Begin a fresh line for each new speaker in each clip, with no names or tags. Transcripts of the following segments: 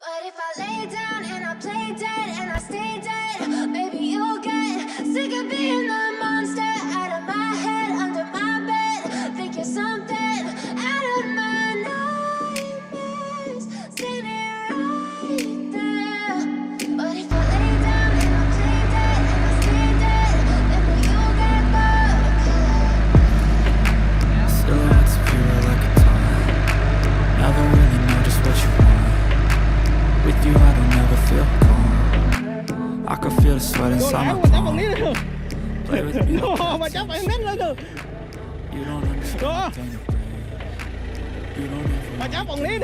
But if I lay down and I play dead and I stay dead,
was sweating Dude, summer.
Palm. Play with me.
No, but
you don't understand. You don't ever.
But you don't need.
You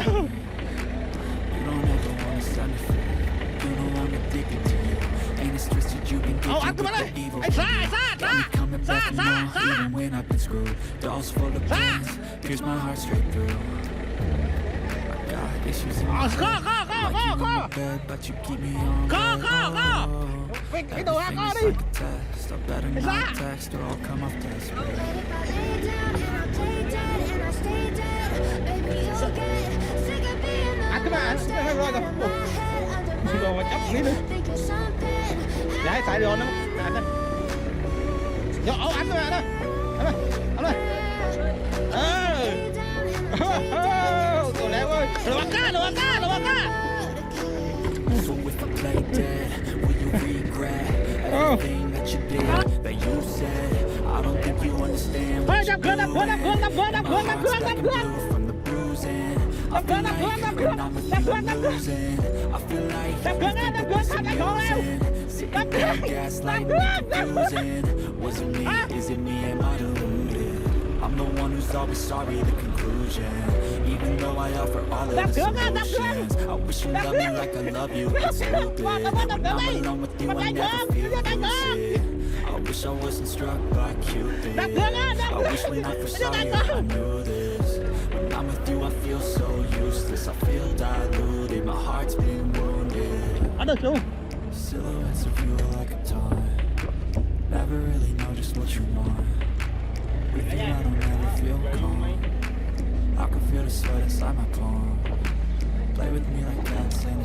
don't ever want to stand it for. You know I'm addicted to you. Ain't it twisted you've been
getting oh,
with the evil.
Hey, try,
try, try. coming back
from now,
even when I've been screwed. Dolls full of pins, pierce my heart straight through. Got issues in my head.
Go, go, go,
go,
go. Like
you in my bed, but you keep me on.
Go, go, go we, ka
rin!
Isa!
Ate ba? Nagagawa na po. Hindi
ko
watch
that! Sino? Dahil tayo ako naman. Ate. Yo, oh, ate ba? Ate. Ate. Ate. Oh! Oh!
So if I play dead what you did, but you said I don't think you understand. What
you're doing. My heart's like
blue from the bruising. I feel like when I'm with you, I'm the I feel like everything
that was
confusing. Sitting there, gaslighting, confusing. Was it me? Is it me? Am I deluded? I'm the one who's always sorry, the conclusion. Even though I offer all of the solutions, I wish you loved me like I love you. It's stupid. When I'm alone with you, I never wish I wasn't struck by Cupid. I wish when I first saw you I knew this. When I'm with you I feel so useless. I feel diluted, my heart's been wounded.
I don't know.
Silhouettes of you like a taunt. Never really know just what you want. With you I don't ever feel calm. I can feel the sweat inside my palm. Play with me like that's in
a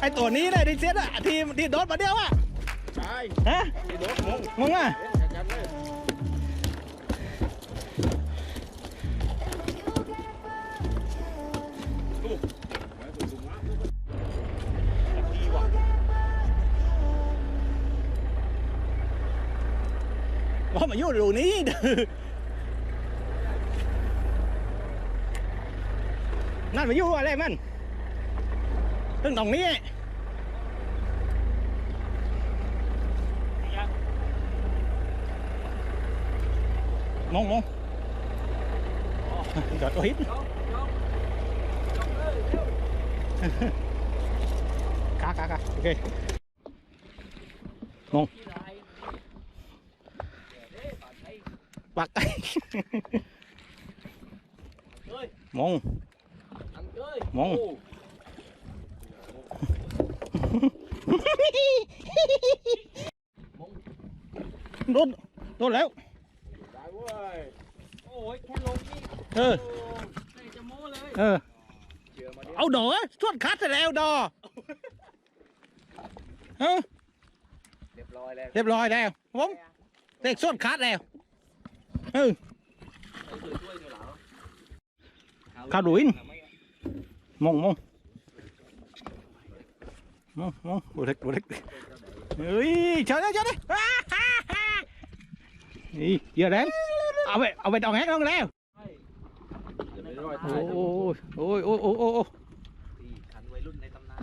ไอตัวนี้เลยที่เซ็ตอะทีมที่โดนมาเดียวอะ
ใช่
ฮะ
ที่โดนมง
มึงอะ
จัดเลย
ว่ามาอยู่ตรงนี้ นั่นมาอยู่อะไรมันตึงตรงนี้มองมองจอดตัวฮิตกากากาโอเคมองปักไก่มองมอ งโดนโดนแล้ว
ได้เว้ย
โอ้ยแค่ลงนี่
เออ
โอ้ไม่จะโม้เลย
เออ
เชื่อมาดิ
เอาดอชวนคัดไปแล้วดอเออ
เรียบร้อยแล้ว
เรียบร้อยแล้วผมเด็กส่วนคัดแล้วเออข้าวดุยน มองมองมองมองบุเล็กบุเล็กเฮ้ยเชิญเลยเชิญเลยอ่าฮ่าฮ่านี่เยอะแล้วเอาไปเอาไปดองแฮกน้องแล้ว
เดี๋ยวไม่ร้อย
โอ้
ท้าย
ยโอ้ยโอ้ยโอ้ยโอ้ยโอ้ย
ตีคันวัยรุ่นในตำนาน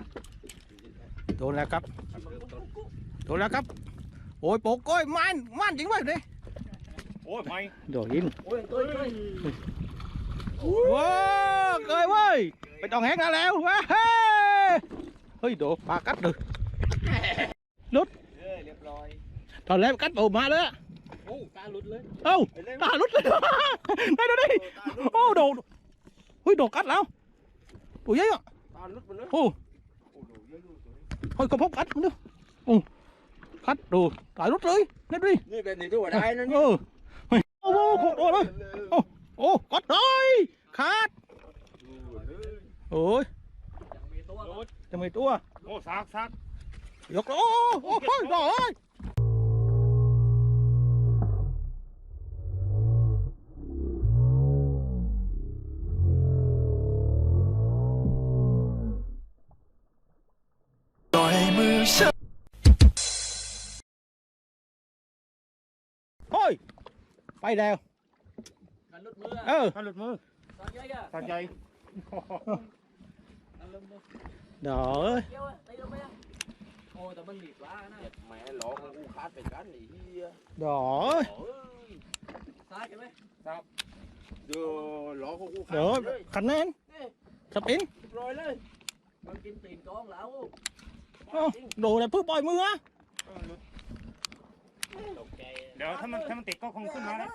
โดนแล้วครับ
คันเริ่มต้น
โดนแล้วครับ โอ้ยโปกโอ้ยมันมันจริงเว้ยเนี่ย
โอ้ยไม่
โดดยิน
โอ้ยตัวตัว
ว้าวเกยเว้ยไปต้อง wow,
cười quá. Mày toàn hét ra leo. Quá hơi độ ba cách được.
Lút. Toàn lên cách bầu ma đó ta lút lên. Ô ta lút lên. Đây nó đi ô đồ. Ui đồ cắt lão đồ giấy ạ. Ô.
Thôi không hốc cắt cũng được ô. Cắt đồ tại lút
rơi lên đi. Như vậy thì tôi ở đây nó ừ. Ô ô khổ đồ rồi ô. Ô, con rồi Khát. Ôi. Chẳng mấy tua. Ô, sát sát, Được rồi. Ô, ô, ô, rồi Thôi
Bay đèo มีตัวครับ
จะมีตัว
โอ้ซักซัก
ยกโอ้โอ้โอ้ยโดด
ปล่อยมือฉัน
เฮ้ยไปแล้ว
กันลุดมือ
เออ
มันหลุดมือ
ตอนใหญ่อะ
สักใหญ่
เอาลงมือ
เดี๋ยวเอ้ย
เกี่ยวอะตีลงไปอะโอ้แต่มันหลีกล้านะ
แหมหลอกกูคาดไปกันไอ้เหี้ย
เดี๋ยวเอ้ย
โอ้ย
ซ้ายใช่ไหม
เดี๋ยวหลอกกูคาด
เดี๋ยว
เลย
คะแนนสปิน
เรียบร้อยเลย
มันกินตีนกองแล้ว
เอ้าโดดเลยเพิ่งปล่อยมืออะ
ตกใจ
เดี๋ยวถ้ามันถ้ามันติดก็คงขึ้นมาแล้ว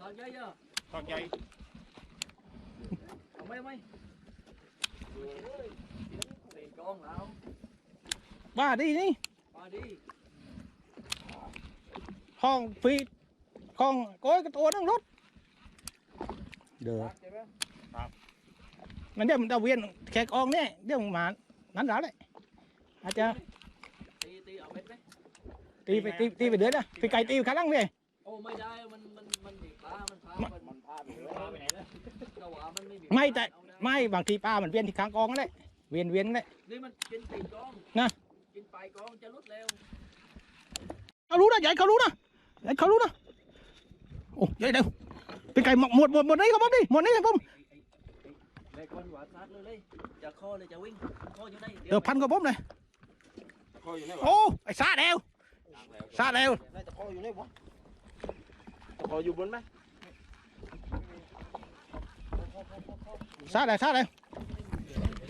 ตอนใหญ่อะ
sao vậy không
mấy mấy con là không
ba đi đi. Ba đi. Con phi. Con có cái tua nó rút được. Nó đem mình đầu viên khe con đấy đem mà nắn đá đấy à chưa tì tì ở bên đấy. Tì về ti về đứa đó. Thì cày
ti khả năng về ô mày đây mình ไป
เล
ยพาไปไหนนะแต่ว่ามันไม่มี
ไม่แต่
เอาด้
ไม่บางทีป้ามันเวียนที่ข้างกองนั่นแหละเวียนเวียนนั่นแหละ
นี่มันกินตีนกอง
นะ
กินปลายกองจะลุดเร็ว
เขารู้นะใหญ่เขารู้นะใหญ่เขารู้นะโอ้ใหญ่เดี๋ยวไปไก่หมดหมดหมดหมดนี้ครับผมดิหมดนี้ครับผม
ไอ้คนหวานซัดเลยเลยจะข้อเลยจะวิ่งข้ออยู่ไหน
เดี๋ยวพันกับผมเลย
คออยู่ไหนวะ
โอ้ไอ้ซาเดวซาเดว
น่าจะคออยู่ไหนวะจะคออยู่บนไหม sát đây sát đây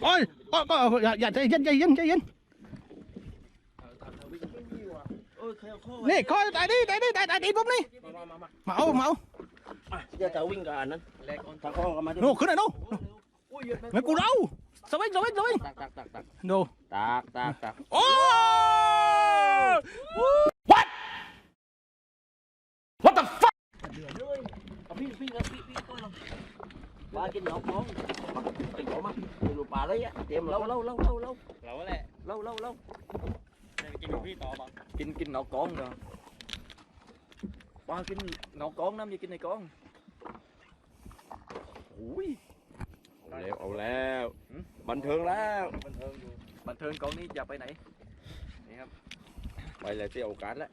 ôi ôi ôi dạ
dạ dân dân dân dân nè coi tại đi tại đi tại tại đi bấm đi. Mẫu mẫu. Giờ tao win cả
anh tao con mà nó cứ
này đâu mấy cụ đâu? Sao anh sao anh sao
anh đâu tạc tạc tạc. Ô! กิน
หนอกน้อ
งไปขอมาไปดูปลาเลยอะเตรียมเล่าเล่าเล่าเล่าเล่า
เราแหละ
เล่าเล่าเล่า
จะไปกินกับพี่ต่อบ้าง
กินกินหนอกกองเนาะปลากินหนอกกองน้ำอย่ากินในกองอุ้ยเอาแล้วเอาแล้วบันเทิงแล้ว บันเทิงอยู่บันเทิงกองนี้อย่าไปไหนนี่ครับไปเลยเที่ยวกันแล้ว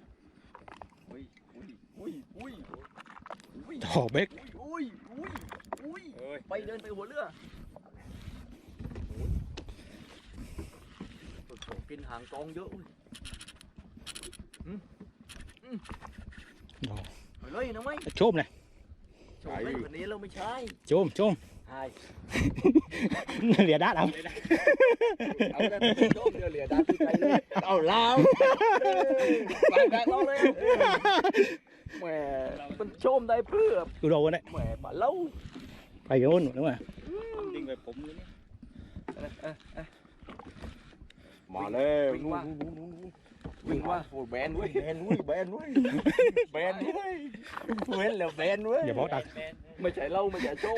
อุ้ยอุ้ยอุ้ยอุ้ยอุ้ย
ต่อเบก
อุ้ย อุ้ยอุ้ย
เอ้ย
ไปเดินไปหัวเรือโอ้โหกินหางกองเยอะอุ้ยอืมอืมเอาเลยนะไหม
โชมเลย
โฉมเล่นแบบนี้เราไม่ใช่
โชมโชม
ใช่
เหลียด้าเอา
เอาแล้วโฉมเรือเหลือดาที่ใจเลยเอาลาวไปแบบเราเลยแหมมันโฉมได้เพื่อ
กูโดนเนี่ย
แหมปลาเล่า
ไปโยนนึกว่า
ดิ้งไปผมเลยเนี่ย
มาเลยวิ่งว่าวิ่งว่าโอ้แบนเว้ยแบนเว้ยแบนเว้ยแบนเว้ยเว้นแล้วแบนเว้ย
อย่าบอกตัก
ไม่ใช่เหล่าไม่ใช่โจม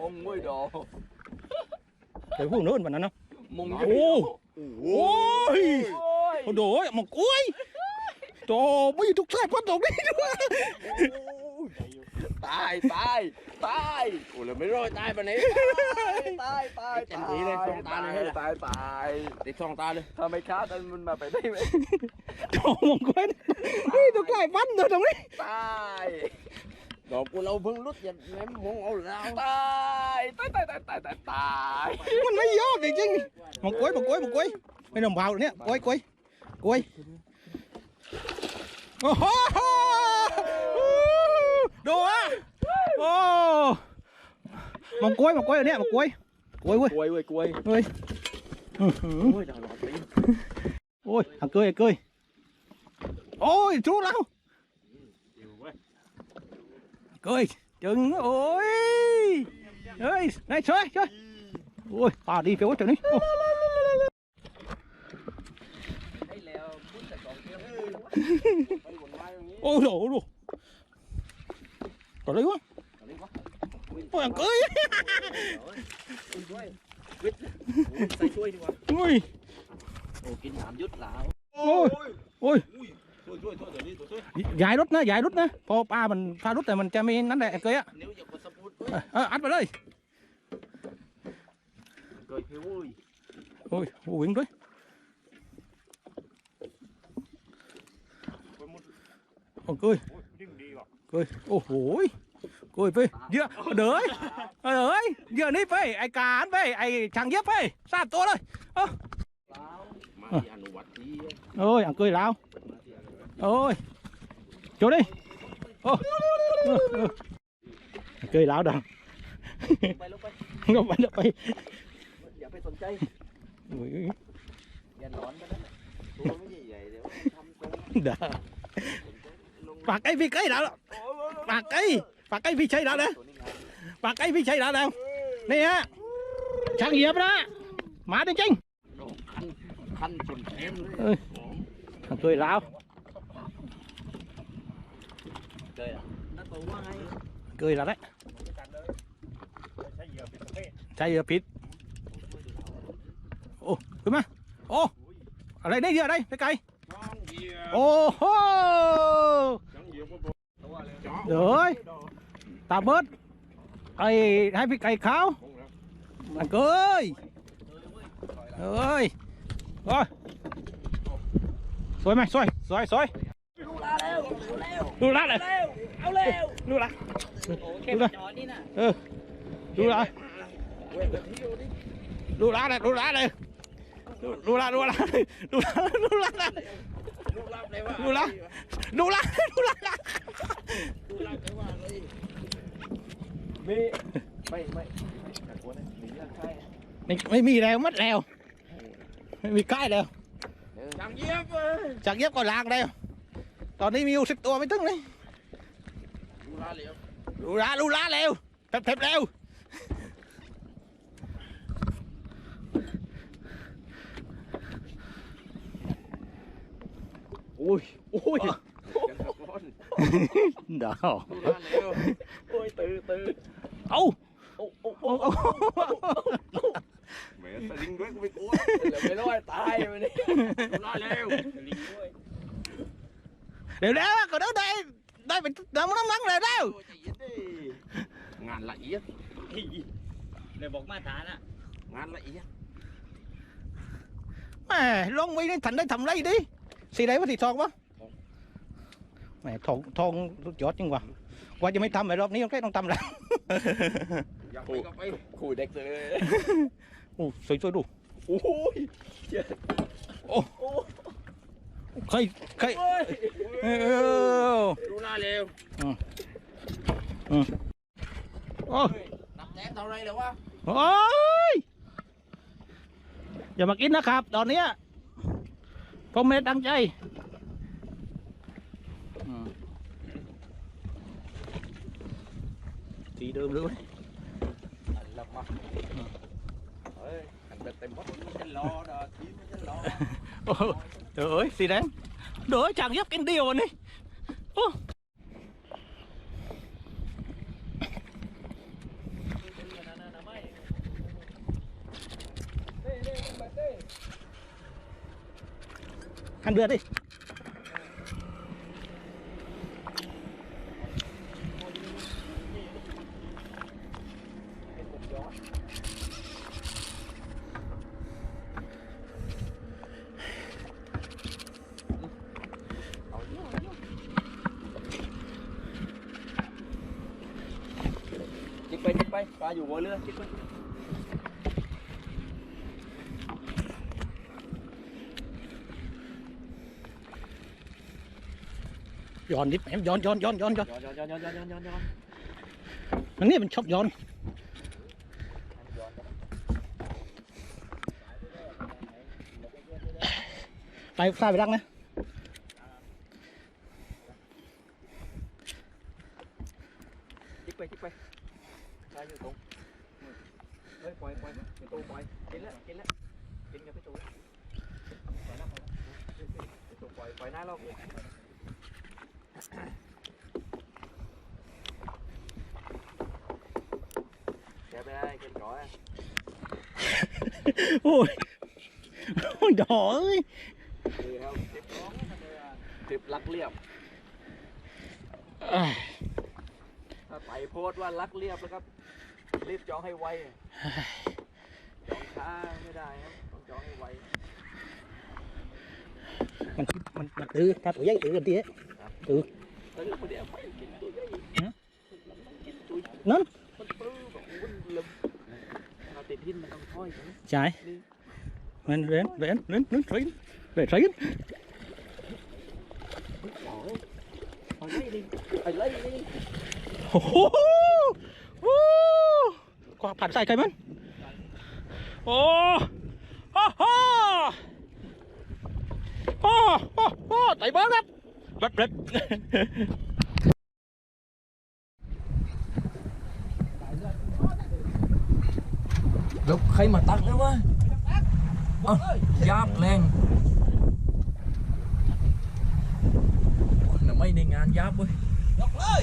มงเว้ยดอก
ไปพูดโน้นวันนั้นเนาะ
มง
โอ้โอ้ย
โอ้ย
โอ้โหหมกกล้วยโตไม่ทุกสายพันธุ์ตรงนี้ด้วย
ตายตายตายโอ้เลยไม่รอดตายปะนี้ตายตาย
เต็มที่เลยสองตาเลยให้
ตายตายติดสองตาเลยถ้าไม่ฆ่าแต่มันมาไปได้ไหม
โตหมกกล้วยเฮ้ยทุกสายพันธุ์เลยตรงนี้
ตายดอกกูเราเพิ่งรุดอย่าแม่มงเอาแล้วตายตายตายตายตายตายตาย
มันไม่ยอมจริงๆหมกกล้วยหมกกล้วยหมกกล้วยไม่ต้องเผาเนี่ยกล้วยกล้วยกล้วยโอ้โห Đùa Ô Mỏng cuối, mỏng cuối rồi đấy, mỏng cuối Cuối cuối Cuối cuối cuối Cuối Ôi, thằng cười, thằng cười Ôi, chú lão Cười, chừng, ôi. Ôi, này chơi,
chơi Ôi, à đi phía cuối trời đi Ôi. đồ dồi
ôi Trời lý quá. Ôi thằng cưới.
Ui. Ôi. Ôi. Dài rút nữa, dài rút nữa Phô ba
mình pha rút rồi mình cho mi nắn đẹp cưới á. Nếu Ờ, ắt vào đây. Ôi, ui, quyển rồi Ôi, cười ยจึงโอ้ยเฮ้ยนายช่วยช่วยโอ้ยป่าดีเปียวเจ้านี่โอ้
ให้แล้วพูดแต่สองเดียว
โอ้โหดูตัวอะไรวะโอ้ยหักเกย
ใส่ช่วยดีกว่า
โอ้ย
โอ้กินหนามยุดหลาว
โอ้ยโอ้ย
ช่วยช่วยช่วยเดี๋ยวนี้ช่วย
ย้ายรถนะย้ายรถนะพอป้ามันพารถแต่มันจะมีนั่นแหละไอ้เกยอะ
นิ้วอย่ากดสปูด
เออเอออัดไปเลย
เกยเพวุ้ย
โอ้ยโอ้วิ่งด้วยโอ้เกยเกยโอ้โหยเกยไปเยอะเด้ยเอ้ยเยอะนี่ไปไอ้การไปไอ้ช่างเย็บไปสามตัวเลย
มาที่อนุวัตที่
โอ้ยอังเกยลาวโอ้ยโจดิโอ้เออเอออังเกยลาวดัง
ไปลงไป
ก็ไปแล้วไป
อย่าไปสนใจ
โอ้ย
อย่าหลอนกันนะ
ตัวไม่ใหญ่ๆเดี๋ยวทำตรง
ด่า ปากไอ้พี่ไก่แล้วปากไก่ปากไก่พี่ใช่แล้วนะ
ตัวนี้งาน
ปากไก่พี่ใช่แล้วแล้วนี่ฮะช่างเหยียบนะมาจริง
คันคันจนเต็มเลย
ๆเอ้ยอังเกยลาว
เกยอะนั่นตัวว่าไง
อังเกยแล้วแหละใช่เหยียบผิดโอ้ขึ้นมาโอ้อะไรได้เยอะได้ไปไกล
น้องเหยียบ
โอ้โห
Rồi. Ta bớt. Cây hai vị cây kháo. Anh cười Rồi Rồi. Xôi mày,
xôi Xôi xôi. Lù lát này Lù lát Lù lát Ừ. Lù lát Lù lát này Lù lát này Lù lát Lù lát Lù lát Lù lát Lù lát Lù lát Lù lát Lù lát ย
ดูลาแล้วดูแล้ว
ดูละเลย
แล้วเอาแล้ว
ดูละ
โอ้แค่จอนี่นะ
เออดูละดูละเลยดูละเลยดูละดูละดูละดูละ
ลูกรับเลยว่า
ดูละดูละดูละ
ลูกรับเลยว่าเลยมีไม่ไม่แต่ตัวนี้มีเรื่องใช่
ไม่ไม่มีแล้วมัดแล้วไม่มีใกล้แล้ว
ช่างเหยียบเว้ย
จากเย็บก็ล้างแล้ว ตอนนี้มีอยู่สิบตัวไม่ถึงเลย
ดูลาเหลียว
ดูละดูละแล้วเพ็บๆแล้ว
โอ้ยโอ้ยยังตะโกน
เดา
ดูลาเหลียว
โอ้ยตื้อตื้อ
เอา
โอ้โอ้
โอ้โอ้
แหมสลิงด้วยกูไม่กลัว
เหลือไม่รอดตายไปนี่
ดูลาเหลียว
ลิงด้วย
เดี๋ยวแล้วก็เดี๋ยวได้ได้เป็นน้ำน้ำนังเลยแล้ว
โอ้ยใจเย็ Đó. Ôi từ từ. Ô. Ô ô ô.
Mẹ ta lính đuối với cô. Mẹ nói tay mày đi. Nói leo.
Điều đó còn đâu đây. Đây mình đâu muốn
nắng lại đâu. Ngàn lại á. Để bọc ma thả nè. Ngàn lại á. Mẹ, long mi nó thành đây thầm lấy đi. Xì đấy có thịt thọt quá. แหมทองทองสุดยอดจริงว่ะว่าจะไม่ทำไอ้รอบนี้ต้องต้องทำแล้ว
อยากไปก็ไปขู่เด็กเลย
โอ้สวยสวยๆดู
โอ้ย
ใครใครเออ
ดูลาเหลียว
โอ้
นับแต้มเท่าไรแล้ววะ
โอ้ยอย่ามากินนะครับ ตอนเนี้ยผมไม่ได้ตั้งใจ สีเดิมเลยเว้ย
หลับมาเฮ้ยหันไปเต็มวัดมันจะรอดอทีมันจะรอ
โอ้โหเดี๋ยวเอ้ยสีแดงเดี๋ยวchẳng giúpกินเดียวอั
Voilà, c'est quoi Giòn đi em, giòn, giòn, giòn, giòn, giòn. ย้อ
นย้อนย้อนย้อนย้อนย้อน
ย้อนย้อน
Nó này mình chọc giòn. ไปซ้ายไป
ดักนะ ว่ารัก
เรี
ยบแล้วครับ รีบจองให้ไว จองช้าไม่ได้ครับต้องจองให้ไว
มันมันมันตื้อถ้าตัวใหญ่ตื้อกันทีตื้อ
แล้วก็เดียวไปกินตัวใหญ่
ฮะ
มันกินตัว
นั่น
มันปลื้มแบบวุ่นลืมถ้าติดหินมันต้องค่อยกัน
ใช่มันเรนเรนเรนเรนเรนเรนเรน
เอาไล่ดิไอ้ไล่ดิ
โอ้โหโอ้กว่าผ่านใส่ใครมัน โอ้โอ้โหโอ้โอ้โอ้ไต่เบิ้งครับเร็ดเร็ด
แล้วใครมาตักแล้ววะเอ้ายาบแรงน่ะไม่ในงานยับเว้ย
ยกเลย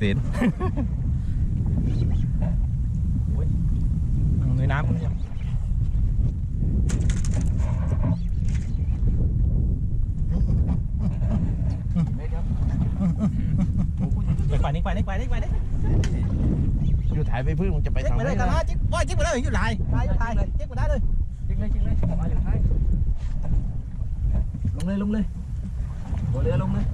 วถึ
งเสีน
เงยน้ำมันยัง
ไม่ครับ
ไปไปนี่ไปนี่ไปนี่ไปนี่
อยู่ถ่ายไปพึ่งมันจะไป
เจ๊ก
ทาง
ไป
ไห
เลย
น
กัน
นะ
นะจิ๊กว่าจิ๊กไปเลยอยู่ไหนตายอยู่ตายเจ๊กไปได้เลย
จริงเลยจริงเลยมาอยู่ท้ายลงเลยลงเลยหัวเรือลงเลย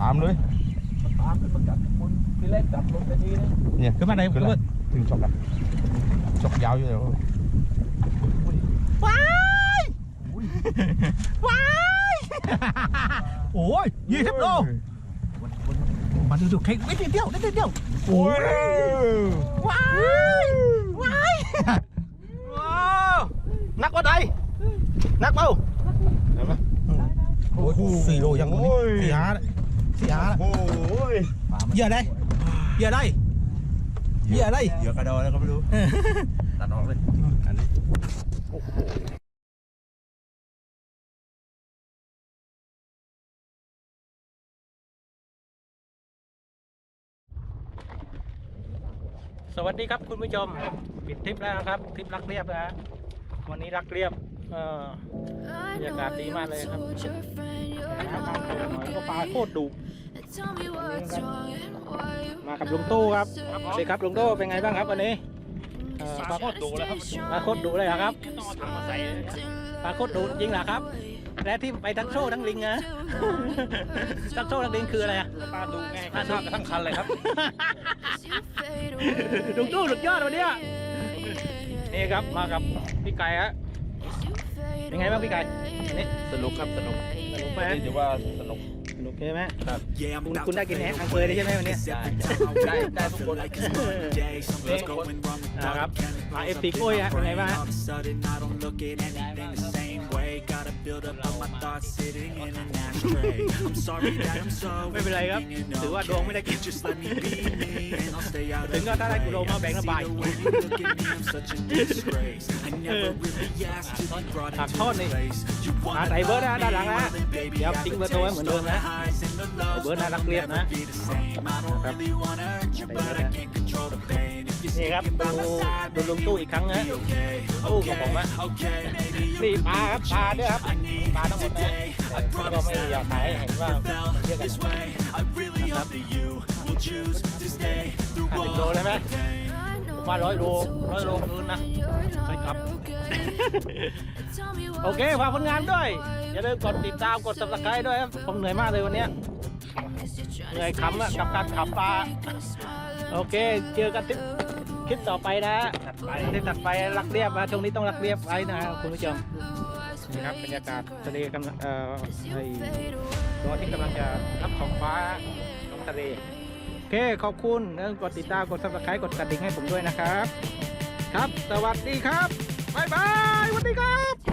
8 lưới 8 lưới มั
นกัดมันพี่เล็กจับลงไปทีนึง
เนี่ย
ขึ้นมาได้
ขึ้น
มา
ถึงช็อกกันช็อกยาวอยู่แล้ว
ว้ายว้ายโอ้ยยี่สิบโลมาดูดูเค้กนิดเดียวนิดเดียวโอ้ยว้ายว้ายนักว่าใดนักเปล่าโอ้โหสี่โลยังสี่ห้าเลยาสี่ห้า
โอ้ย
เหยื่อได้เหยื่อได้เหยื่อได้
เหยื่อกระดอนแล้วก็ไม่รู้
ตัดออกเลย
อันนี้
สวัสดีครับคุณผู้ชม ปิดทริปแล้วนะครับทริปรักเรียบนะฮะวันนี้รักเรียบ เอ่อ
I
Yeah, got
know
the
you
email there, huh?
told your friend you're
หาทางเจอหน่อยก็ปลาโคตรดุ
And tell me what's wrong and why you
มากับลุงตู้ครับสวัสดีครับลุงตู้เป็นไงบ้างครับวันนี้เอ่อปลาโคตรดุเลยครับปลาโคตรดุเลยเหรอครับปลาโคตรดุจริงเหรอครับ และที่ไปทั้งโซ่ทั้งลิงนะทั้งโซ่ทั้งลิงคืออะไรอะปลาดุไงปลาดุทั้งคันเลยครับลุงตู้สุดยอดวันเนี้ยนี่ครับมากับพี่ไก่ฮะ เป็นไงบ้างพี่ไก่วันนี้
สนุกครับสนุก
สนุกไหม
นี่ถือว่าสนุก
สนุกใช่ไหมครับคุณคุณได้กินแฮกทางเคยได้ใช่ไหมวันนี้
ได้ได้ทุกคน
นะครับมาเอฟติกโอ้ยฮะเป็นไงบ้างฮะ
Gotta buildup of my thoughts sitting in an ashtray. I'm sorry that I'm so
ไม่เป็นไรครับถือว่าดวงไม่ได้กิน
Just let me be me and I'll stay out
ถึง
of
ก็ถ้าได้กิโลมาแบ่งระบาย
See the way you look at me, I'm such a disgrace. I never really asked to be brought
หัก
into
ทอดนี่
this place. You
หา
wanna
ใส่เบิร์ดนะ
love
ด้านหลัง
me
นะ
well, then baby,
เดี๋ยว
I
ทิ้ง
will
เบอร์โทรไว้เหมือนเดิม
taste
นะ
all the highs and the lows.
เบิร์ดน่ารักเรียบนะ
Never be the same. I don't really wanna hurt you, but I can't control the pain. If you're
นี่ครับ
sticking
ดู
by my side,
ดูลุงตู้อีกครั้งนะ
be okay.
ตู้ของผมอะ
Okay, maybe you
นี่ปลาครับปลาด้วยครับปลาทั้งหมดนะแล้วก็ไม่อยากขายเห็นว่าเยอะกัน
this way. I really hope that you will choose to stay through
ห้าสิบ
all
โลได้ไหม
I know
ผมว่าร้อยโลร้อยโลคืนนะ
you're
ไปกลับ
not okay. Tell me
โอเคฝากผลงานด้วย อย่าลืมกดติดตามกด subscribe ด้วยครับผมเหนื่อยมากเลยวันเนี้ยเหนื่อยขำอะกับการขับปลาโอเค เจอกันที่ คลิปต่อไปนะที่ตัดไปรักเรียบนะช่วงนี้ต้องรักเรียบไว้นะครับคุณผู้ชมนี่ครับบรรยากาศทะเลกำลังเอ่อไอ้ดวงอาที่กำลังจะรับของฟ้าของทะเลโอเคขอบคุณแล้วกดติดตามกดซับสไครต์กดกระดิ่งให้ผมด้วยนะครับ ครับ สวัสดีครับบ๊ายบายสวัสดีครับ